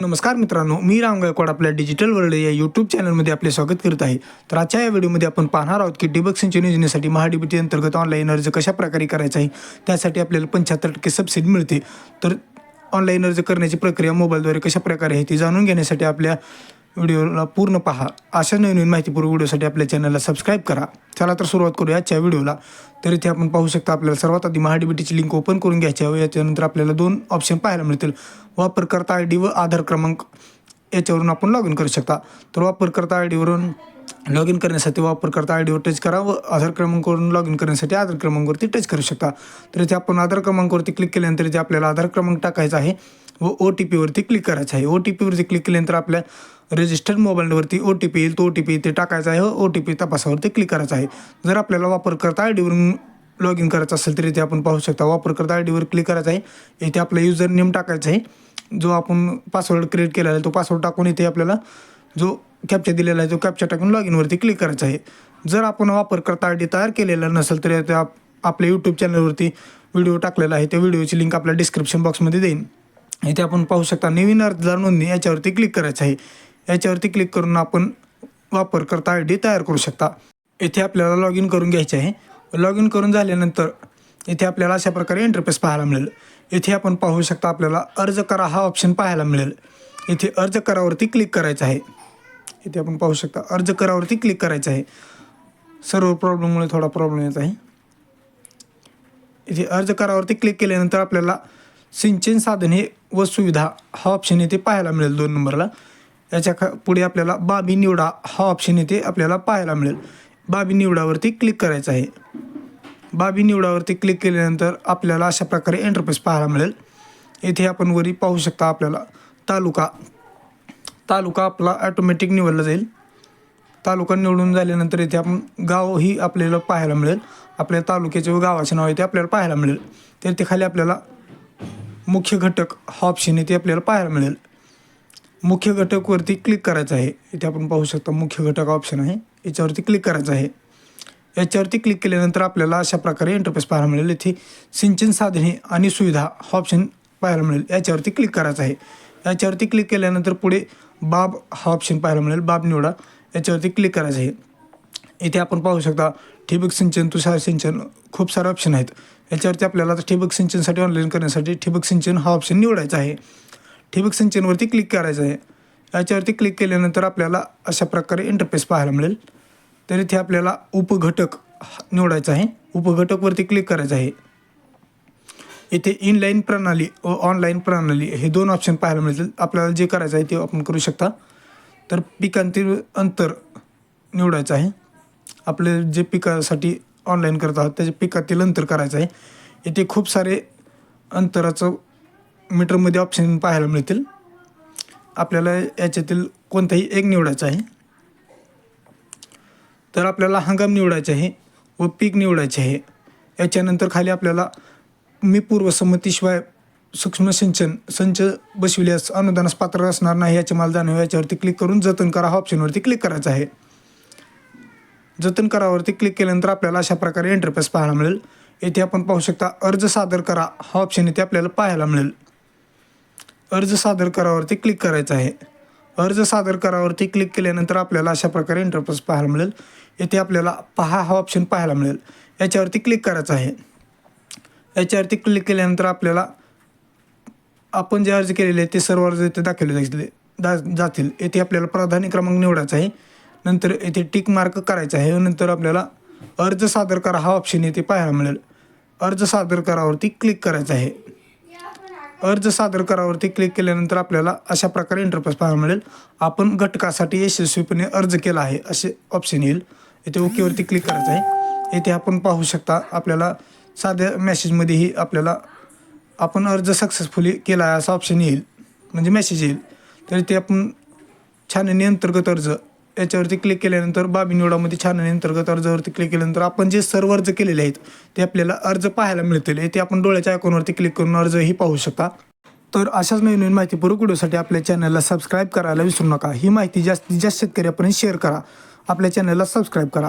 नमस्कार मित्रांनो मी राम गायकवाड आपल्या डिजिटल वर्ल्ड या यूट्यूब चॅनलमध्ये आपले स्वागत करत आहे. तर आजच्या या व्हिडिओमध्ये आपण पाहणार आहोत की ठिबक सिंचन योजनेसाठी महाडीबीटी अंतर्गत ऑनलाईन अर्ज कशा प्रकारे करायचा आहे त्यासाठी आपल्याला पंच्याहत्तर टक्के सबसिडी मिळते. तर ऑनलाईन अर्ज करण्याची प्रक्रिया मोबाईलद्वारे कशा प्रकारे आहे ती जाणून घेण्यासाठी आपल्या व्हिडिओला पूर्ण पहा. अशा नवीन नवीन माहितीपूर्व व्हिडिओसाठी आपल्या चॅनलला सबस्क्राईब करा. चला तर सुरुवात करू आजच्या व्हिडिओला. तर इथे आपण पाहू शकता आपल्याला सर्वात आधी महाडीबीटीची लिंक ओपन करून घ्यायची आहे. याच्यानंतर आपल्याला दोन ऑप्शन पाहायला मिळतील. वापरकर्ता आय डी व आधार क्रमांक. याच्यावरून आपण लॉग इन करू शकता. तर वापरकर्ता आय डीवरून लॉग इन करण्यासाठी वापरकर्ता आय डीवर टच करा व आधार क्रमांकावरून लॉग इन करण्यासाठी आधार क्रमांकावरती टच करू शकता. तर इथे आपण आधार क्रमांकावरती क्लिक केल्यानंतर इथे आपल्याला आधार क्रमांक टाकायचा आहे व ओ टी पीवरती क्लिक करायचं आहे. ओ टी पीवरती क्लिक केल्यानंतर आपल्या रजिस्टर्ड मोबाईलवरती ओ टी पी येईल. तो ओ टी पी इथे टाकायचा आहे व ओ टी पी तपासावरती क्लिक करायचा आहे. जर आपल्याला वापरकर्ता आय डीवरून लॉग इन करायचं असेल तर इथे आपण पाहू शकता वापरकर्ता आय डीवर क्लिक करायचं आहे. इथे आपला युजर नेम टाकायचा आहे. जो आपण पासवर्ड क्रिएट केलेला आहे तो पासवर्ड टाकून इथे आपल्याला जो कॅप्चा दिलेला आहे तो कॅप्चा टाकून लॉग इनवरती क्लिक करायचा आहे. जर आपण वापरकर्ता आय डी तयार केलेला नसेल तर त्या आप आपल्या यूट्यूब चॅनलवरती व्हिडिओ टाकलेला आहे. त्या व्हिडिओची लिंक आपल्या डिस्क्रिप्शन बॉक्समध्ये देईन. इथे आपण पाहू शकता नवीन अर्जदार नोंदणी याच्यावरती क्लिक करायचं आहे. याच्यावरती क्लिक करून आपण वापरकर्ता आय डी तयार करू शकता. इथे आपल्याला लॉग इन करून घ्यायचे आहे. लॉग इन करून झाल्यानंतर इथे आपल्याला अशा प्रकारे इंटरफेस पाहायला मिळेल. इथे आपण पाहू शकता आपल्याला अर्ज करा हा ऑप्शन पाहायला मिळेल. इथे अर्ज करावरती क्लिक करायचं आहे. इथे आपण पाहू शकता अर्ज करावरती क्लिक करायचं आहे. सर्व प्रॉब्लेममुळे थोडा प्रॉब्लेम येत आहे. इथे अर्ज करावरती क्लिक केल्यानंतर आपल्याला सिंचन साधने व सुविधा हा ऑप्शन येथे पाहायला मिळेल दोन नंबरला याच्या खा पुढे आपल्याला बाबी निवडा हा ऑप्शन येथे आपल्याला पाहायला मिळेल. बाबी निवडावरती क्लिक करायचं आहे. बाबी निवडावरती क्लिक केल्यानंतर आपल्याला अशा प्रकारे एंटरप्रेस पाहायला मिळेल. येथे आपण वरी पाहू शकता आपल्याला तालुका तालुका आपला ॲटोमॅटिक निवडला जाईल. तालुका निवडून झाल्यानंतर इथे आपण गाव ही आपल्याला पाहायला मिळेल. आपल्या तालुक्याचे व गावाचे नाव इथे आपल्याला पाहायला मिळेल. तर ते खाली आपल्याला मुख्य घटक हा ऑप्शन इथे आपल्याला पाहायला मिळेल. मुख्य घटकवरती क्लिक करायचं आहे. इथे आपण पाहू शकता मुख्य घटक ऑप्शन आहे. याच्यावरती क्लिक करायचं आहे. याच्यावरती क्लिक केल्यानंतर आपल्याला अशा प्रकारे इंटरफेस पाहायला मिळेल. इथे सिंचन साधने आणि सुविधा हा ऑप्शन पाहायला मिळेल. याच्यावरती क्लिक करायचं आहे. याच्यावरती क्लिक केल्यानंतर पुढे बाब हा ऑप्शन पाहायला मिळेल. बाब निवडा. याच्यावरती क्लिक करायचं आहे. इथे आपण पाहू शकता ठिबक सिंचन तुषार सिंचन खूप सारे ऑप्शन आहेत. याच्यावरती आपल्याला आता ठिबक सिंचनसाठी ऑनलाईन करण्यासाठी ठिबक सिंचन हा ऑप्शन निवडायचा आहे. ठिबक सिंचनवरती क्लिक करायचं आहे. याच्यावरती क्लिक केल्यानंतर आपल्याला अशा प्रकारे इंटरफेस पाहायला मिळेल. तर इथे आपल्याला उपघटक हा निवडायचा आहे. उपघटकवरती क्लिक करायचं आहे. इथे इनलाईन प्रणाली व ऑनलाईन प्रणाली हे दोन ऑप्शन पाहायला मिळतील. आपल्याला जे करायचं आहे ते आपण करू शकता. तर पिकांतील अंतर निवडायचं आहे. आपले जे पिकासाठी ऑनलाईन करत आहात त्याच्या पिकातील अंतर करायचं आहे. इथे खूप सारे अंतराचं मीटरमध्ये ऑप्शन पाहायला मिळतील. आपल्याला याच्यातील कोणताही एक निवडायचं आहे. तर आपल्याला हंगाम निवडायचा आहे व पीक निवडायचे आहे. याच्यानंतर खाली आपल्याला मी पूर्वसंमतीशिवाय सूक्ष्म सिंचन संच बसविल्यास अनुदानास पात्र असणार नाही याचे मला जाणीव याच्यावरती क्लिक करून जतन करा. हा ऑप्शनवरती क्लिक करायचं आहे. जतन करावरती क्लिक केल्यानंतर आपल्याला अशा प्रकारे इंटरफेस पाहायला मिळेल. येथे आपण पाहू शकता अर्ज सादर करा. हा ऑप्शन इथे आपल्याला पाहायला मिळेल. अर्ज सादर करावरती क्लिक करायचं आहे. अर्ज सादर करावरती क्लिक केल्यानंतर आपल्याला अशा प्रकारे इंटरफेस पाहायला मिळेल. येथे आपल्याला पहा हा ऑप्शन पाहायला मिळेल. याच्यावरती क्लिक करायचं आहे. याच्यावरती क्लिक केल्यानंतर आपल्याला आपण जे अर्ज केलेले ते सर्व अर्ज इथे दाखवले जातील. दा जातील. येथे आपल्याला प्राधान्य क्रमांक निवडायचा आहे. नंतर येथे टिक मार्क करायचा आहे नंतर आपल्याला अर्ज सादर करा हा ऑप्शन येथे पाहायला मिळेल. अर्ज सादर करावरती क्लिक करायचं आहे. अर्ज सादर करावरती क्लिक केल्यानंतर आपल्याला अशा प्रकारे इंटरफेस पाहायला मिळेल. आपण घटकासाठी यशस्वीपणे अर्ज केला आहे असे ऑप्शन येईल. येथे ओकेवरती क्लिक करायचं आहे. येथे आपण पाहू शकता आपल्याला साध्या मेसेजमध्येही आपल्याला आपण अर्ज सक्सेसफुली केला आहे असा ऑप्शन येईल. म्हणजे मेसेज येईल. तर ते आपण छाननी अंतर्गत अर्ज याच्यावरती क्लिक केल्यानंतर बाबी निवडामध्ये छाननी अंतर्गत अर्जावरती क्लिक केल्यानंतर आपण जे सर्व अर्ज केलेले आहेत ते आपल्याला अर्ज पाहायला मिळतील. ते आपण डोळ्याच्या आयकॉनवरती क्लिक करून अर्जही पाहू शकता. तर अशाच नवीन नवीन माहिती पूर्व व्हिडिओसाठी आपल्या चॅनलला सबस्क्राईब करायला विसरू नका. ही माहिती जास्तीत जास्त शेतकरी आपण शेअर करा. आपल्या चॅनलला सबस्क्राईब करा.